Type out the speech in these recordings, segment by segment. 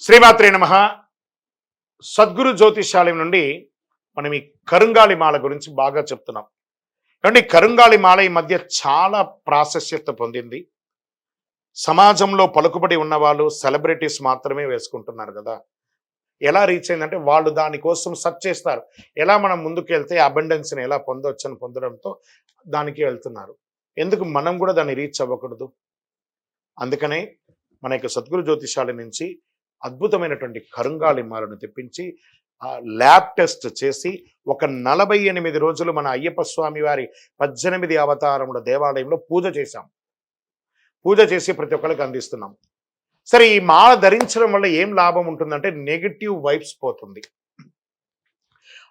శ్రీమాత్రే నమ. సద్గురు జ్యోతిషాలయం నుండి మనం ఈ కరుంగాలి మాల గురించి బాగా చెప్తున్నాం. ఏమంటే కరుంగాలి మాల ఈ మధ్య చాలా ప్రాశస్యత పొందింది. సమాజంలో పలుకుబడి ఉన్న వాళ్ళు సెలబ్రిటీస్ మాత్రమే వేసుకుంటున్నారు కదా. ఎలా రీచ్ అయిందంటే వాళ్ళు దానికోసం సర్చ్ చేస్తారు. ఎలా మనం ముందుకు వెళ్తే అబండెన్స్ని ఎలా పొందవచ్చని పొందడంతో దానికి వెళ్తున్నారు. ఎందుకు మనం కూడా దాన్ని రీచ్ అవ్వకూడదు? అందుకనే మన యొక్క సద్గురు జ్యోతిషాల నుంచి అద్భుతమైనటువంటి కరుంగాళిమాలను తెప్పించి ల్యాబ్ టెస్ట్ చేసి ఒక నలభై ఎనిమిది రోజులు మన అయ్యప్ప స్వామి వారి పద్దెనిమిది అవతారముల దేవాలయంలో పూజ చేశాం. పూజ చేసి ప్రతి ఒక్కరికి అందిస్తున్నాం. సరే ఈ మాల ధరించడం వల్ల ఏం లాభం ఉంటుందంటే నెగిటివ్ వైబ్స్ పోతుంది.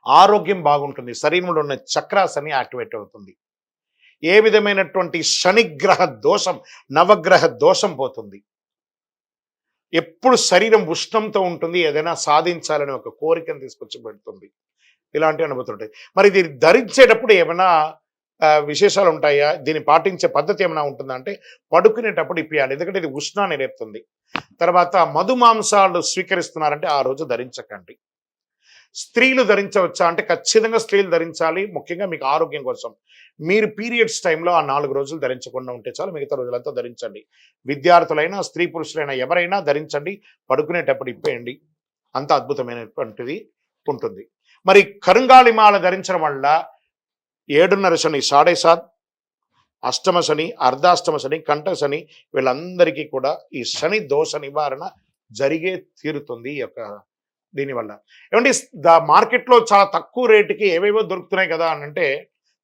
ఆరోగ్యం బాగుంటుంది. శరీరంలో ఉన్న చక్రాస్ అని యాక్టివేట్ అవుతుంది. ఏ విధమైనటువంటి శనిగ్రహ దోషం నవగ్రహ దోషం పోతుంది. ఎప్పుడు శరీరం ఉష్ణంతో ఉంటుంది ఏదైనా సాధించాలని ఒక కోరికను తీసుకొచ్చి పెడుతుంది. ఇలాంటి అనుభూతుంటాయి మరి ఇది ధరించేటప్పుడు ఏమైనా విశేషాలు ఉంటాయా? దీన్ని పాటించే పద్ధతి ఏమైనా ఉంటుందా? అంటే పడుకునేటప్పుడు ఇప్పియాలి. ఎందుకంటే ఇది ఉష్ణాన్ని రేపుతుంది. తర్వాత మధుమాంసాలు స్వీకరిస్తున్నారంటే ఆ రోజు ధరించకండి. స్త్రీలు ధరించవచ్చా? అంటే ఖచ్చితంగా స్త్రీలు ధరించాలి ముఖ్యంగా మీకు ఆరోగ్యం కోసం. మీరు పీరియడ్స్ టైంలో ఆ నాలుగు రోజులు ధరించకుండా ఉంటే చాలు మిగతా రోజులంతా ధరించండి. విద్యార్థులైనా స్త్రీ పురుషులైనా ఎవరైనా ధరించండి పడుకునేటప్పుడు ఇప్పేయండి. అంత అద్భుతమైనటువంటిది ఉంటుంది. మరి కరుంగాళిమాల ధరించడం వల్ల ఏడున్నర శని సాడే సాత్ అష్టమ శని అర్ధాష్టమ శని కంఠ శని వీళ్ళందరికీ కూడా ఈ శని దోష నివారణ జరిగే తీరుతుంది ఈ యొక్క దీనివల్ల. ఏమంటే ద మార్కెట్లో చాలా తక్కువ రేటుకి ఏవేవో దొరుకుతున్నాయి కదా అని అంటే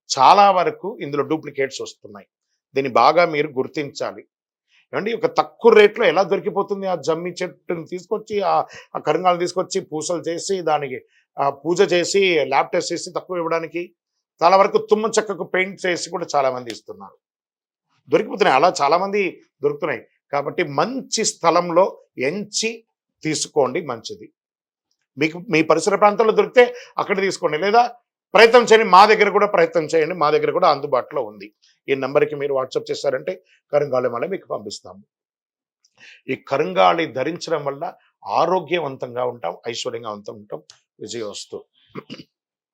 చాలా వరకు ఇందులో డూప్లికేట్స్ వస్తున్నాయి. దీన్ని బాగా మీరు గుర్తించాలి. ఏమండి ఒక తక్కువ రేట్లో ఎలా దొరికిపోతుంది? ఆ జమ్మి చెట్టుని తీసుకొచ్చి ఆ ఆ తీసుకొచ్చి పూసలు చేసి దానికి పూజ చేసి ల్యాబ్ టెస్ట్ చేసి తక్కువ ఇవ్వడానికి చాలా వరకు తుమ్మ చెక్కకు పెయింట్ చేసి కూడా చాలామంది ఇస్తున్నారు. దొరికిపోతున్నాయి. అలా చాలామంది దొరుకుతున్నాయి. కాబట్టి మంచి స్థలంలో ఎంచి తీసుకోండి మంచిది. మీకు మీ పరిసర ప్రాంతంలో దొరికితే అక్కడ తీసుకోండి. లేదా ప్రయత్నం చేయండి. మా దగ్గర కూడా ప్రయత్నం చేయండి. మా దగ్గర కూడా అందుబాటులో ఉంది. ఈ నెంబర్కి మీరు వాట్సాప్ చేశారంటే కరంగాళి మళ్ళీ మీకు పంపిస్తాము ఈ కరంగాళి ధరించడం వల్ల ఆరోగ్యవంతంగా ఉంటాం ఐశ్వర్యంగా ఉంటాం విజయవస్తు.